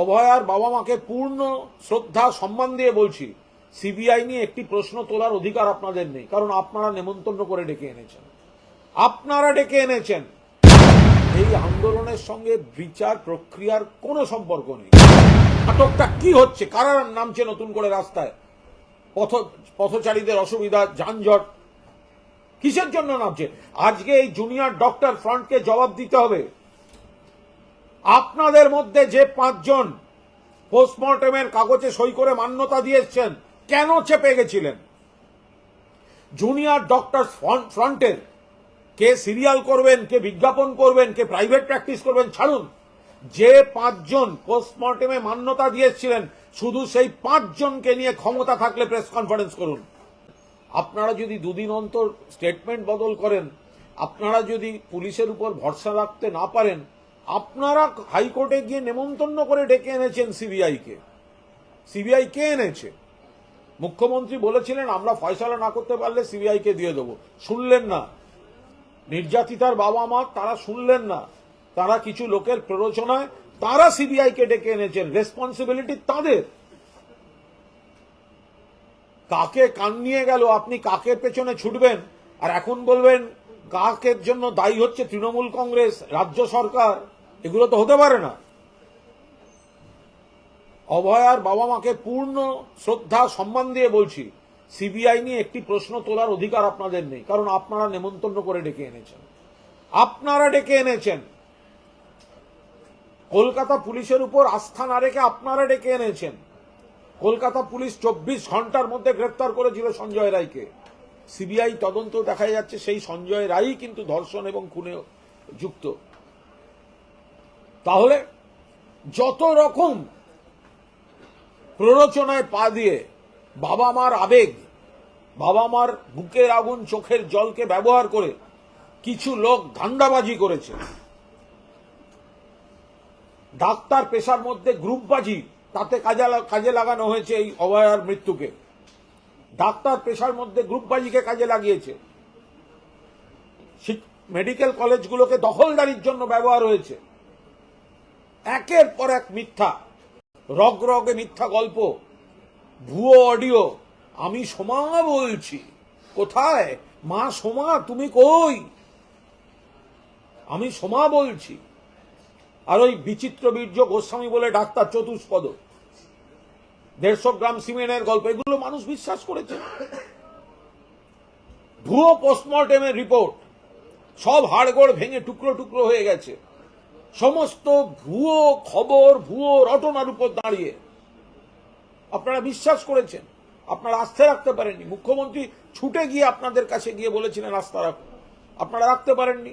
অভয়ার বাবা মাকে পূর্ণ শ্রদ্ধা, সম্মান দিয়ে বলছি, সিবিআই নিয়ে একটি প্রশ্ন তোলার অধিকার আপনাদের নেই, কারণ আপনারা নেমন্তন্ন করে ডেকে এনেছেন। আপনারা ডেকে এনেছেন। এই আন্দোলনের সঙ্গে বিচার প্রক্রিয়ার কোনো সম্পর্ক নেই। নাটকটা কি হচ্ছে? কারা নামছে নতুন করে রাস্তায়? পথ, পথচারীদের অসুবিধা, যানজট, কিসের জন্য নামছে? আজকে এই জুনিয়র ডক্টর ফ্রন্টকে জবাব দিতে হবে। আপনাদের মধ্যে যে পাঁচজন পোস্টমর্টমের কাগজে সই করে মান্যতা দিয়েছেন, কেন চেপে গেছিলেন? জুনিয়র ডক্টর ফ্রন্টের কে সিরিয়াল করবেন, কে বিজ্ঞাপন করবেন, কে প্রাইভেট প্র্যাকটিস করবেন, ছাড়ুন। যে পাঁচজন পোস্টমর্টেমে মান্যতা দিয়েছিলেন, শুধু সেই পাঁচজনকে নিয়ে ক্ষমতা থাকলে প্রেস কনফারেন্স করুন। আপনারা যদি দুদিন অন্তর স্টেটমেন্ট বদল করেন, আপনারা যদি পুলিশের উপর ভরসা রাখতে না পারেন আপনারা হাইকোর্টে গিয়ে নেমন্তন্ন করে ডেকে এনেছেন সিবিআইকে। সিবিআই কে এনেছে? মুখ্যমন্ত্রী বলেছিলেন, আমরা ফয়সালা না করতে পারলে সিবিআইকে দিয়ে দেবো। শুনলেন না। নির্যাতিতার বাবা মা, তারা শুনলেন না। তারা কিছু লোকের প্ররোচনায়, তারা সিবিআইকে ডেকে এনেছেন। রেসপন্সিবিলিটি তাদের। কাকে কান নিয়ে গেল? আপনি কাকের পেছনে ছুটবেন? আর এখন বলবেন, কাকের জন্য দায়ী হচ্ছে তৃণমূল কংগ্রেস, রাজ্য সরকার? এগুলো তো হতে পারে না। অভয়ার বাবা মাকে পূর্ণ শ্রদ্ধা, সম্মান দিয়ে বলছি, সিবিআই নিয়ে একটি প্রশ্ন তোলার অধিকার আপনাদের নেই, কারণ আপনারা নেমন্তন্ন করে ডেকে এনেছেন। আপনারা ডেকে এনেছেন। কলকাতা পুলিশের উপর আস্থা না রেখে আপনারা ডেকে এনেছেন। কলকাতা পুলিশ চব্বিশ ঘণ্টার মধ্যে গ্রেপ্তার করেছিল সঞ্জয় রায়কে। সিবিআই তদন্ত দেখা যাচ্ছে সেই সঞ্জয় রায়ই কিন্তু ধর্ষণ এবং খুনে যুক্ত। তাহলে যত রকম প্ররোচনায় পা দিয়ে বাবা মার আবেগ, বাবা মার বুকের আগুন চোখের জলকে ব্যবহার করে কিছু লোক ধান্দাবাজি করেছে। ডাক্তার পেশার মধ্যে গ্রুপবাজি, তাতে কাজে কাজে লাগানো হয়েছে এই অভয়ার মৃত্যুকে। ডাক্তার পেশার মধ্যে গ্রুপবাজিকে কাজে লাগিয়েছে। মেডিকেল কলেজগুলোকে দখলদারির জন্য ব্যবহার হয়েছে। একের পর এক মিথ্যা। রগ রগে মিথ্যা গল্প। ভুয়ো অডিও। আমি সোমা বলছি। কোথায়? মা সোমা, তুমি কই? আমি সোমা বলছি। আর ওই বিচিত্র বীর্য গোস্বামী বলে ডাক্তার চতুষ্পদ। দেড়শো গ্রাম সিমেন্টের গল্প, এগুলো মানুষ বিশ্বাস করেছে। ভুয়ো পোস্টমর্টেমের রিপোর্ট। সব হাড়গোড় ভেঙে টুকরো টুকরো হয়ে গেছে। সমস্ত ভুয়ো খবর, ভুয়ো রটনার উপর দাঁড়িয়ে। আপনারা বিশ্বাস করেছেন, আপনারা আস্থা রাখতে পারেননি। মুখ্যমন্ত্রী ছুটে গিয়ে আপনাদের কাছে গিয়ে বলেছিলেন আস্থা রাখুন আপনারা রাখতে পারেননি।